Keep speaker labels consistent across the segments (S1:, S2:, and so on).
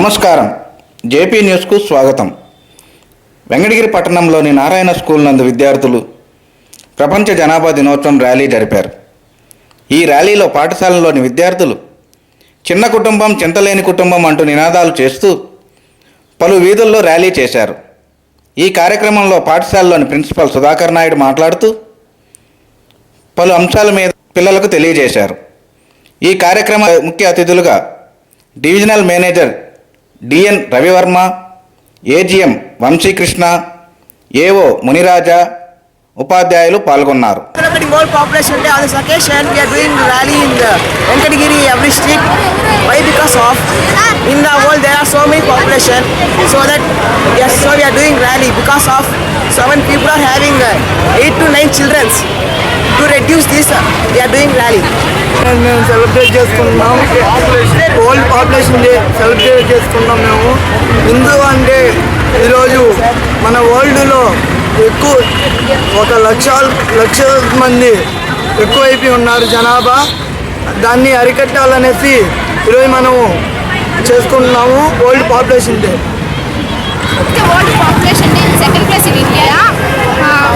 S1: నమస్కారం. జేపీ న్యూస్కు స్వాగతం. వెంకటగిరి పట్టణంలోని నారాయణ స్కూల్ నందు విద్యార్థులు ప్రపంచ జనాభా దినోత్సవం ర్యాలీ జరిపారు. ఈ ర్యాలీలో పాఠశాలలోని విద్యార్థులు చిన్న కుటుంబం చింతలేని కుటుంబం అంటూ నినాదాలు చేస్తూ పలు వీధుల్లో ర్యాలీ చేశారు. ఈ కార్యక్రమంలో పాఠశాలలోని ప్రిన్సిపల్ సుధాకర్ నాయుడు మాట్లాడుతూ పలు అంశాల మీద పిల్లలకు తెలియజేశారు. ఈ కార్యక్రమ ముఖ్య అతిథులుగా divisional manager TN Ravivarma AGM Vamsi Krishna AO Muniraja ఉపాధ్యాయులు పాల్గొన్నారు.
S2: Seven people are having eight to nine childrens to reduce this we are doing rally
S3: మేము సెలబ్రేట్ చేసుకుంటున్నాం. ఓల్డ్ పాపులేషన్ డే సెలబ్రేట్ చేసుకుంటాం మేము. ఎందుకు అంటే ఈరోజు మన వరల్డ్లో ఎక్కువ ఒక లక్ష లక్ష మంది ఎక్కువైపోయి ఉన్నారు జనాభా. దాన్ని అరికట్టాలనేసి ఈరోజు మనము చేసుకుంటున్నాము. Old population day.
S4: Old population population in second India in India. Uh,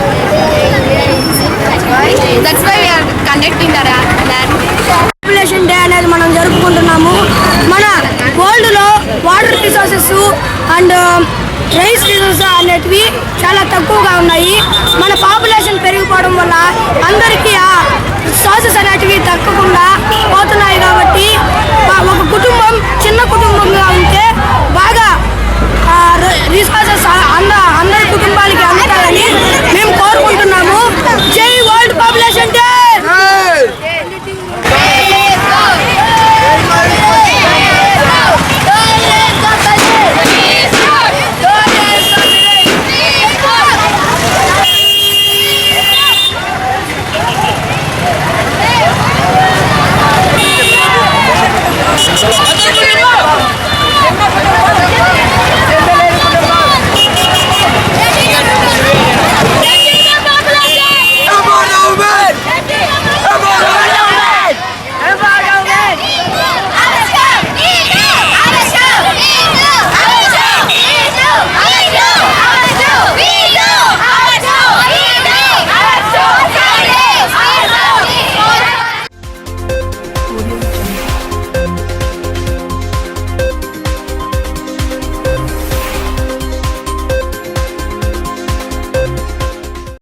S4: that's why we are conducting the ra- rally.
S5: Population day అనేది మనం జరుపుకుంటున్నాము మన వరల్డ్లో water resources and um, rice resources అనేటివి చాలా తక్కువగా ఉన్నాయి. మన పాపులేషన్ పెరిగిపోవడం వల్ల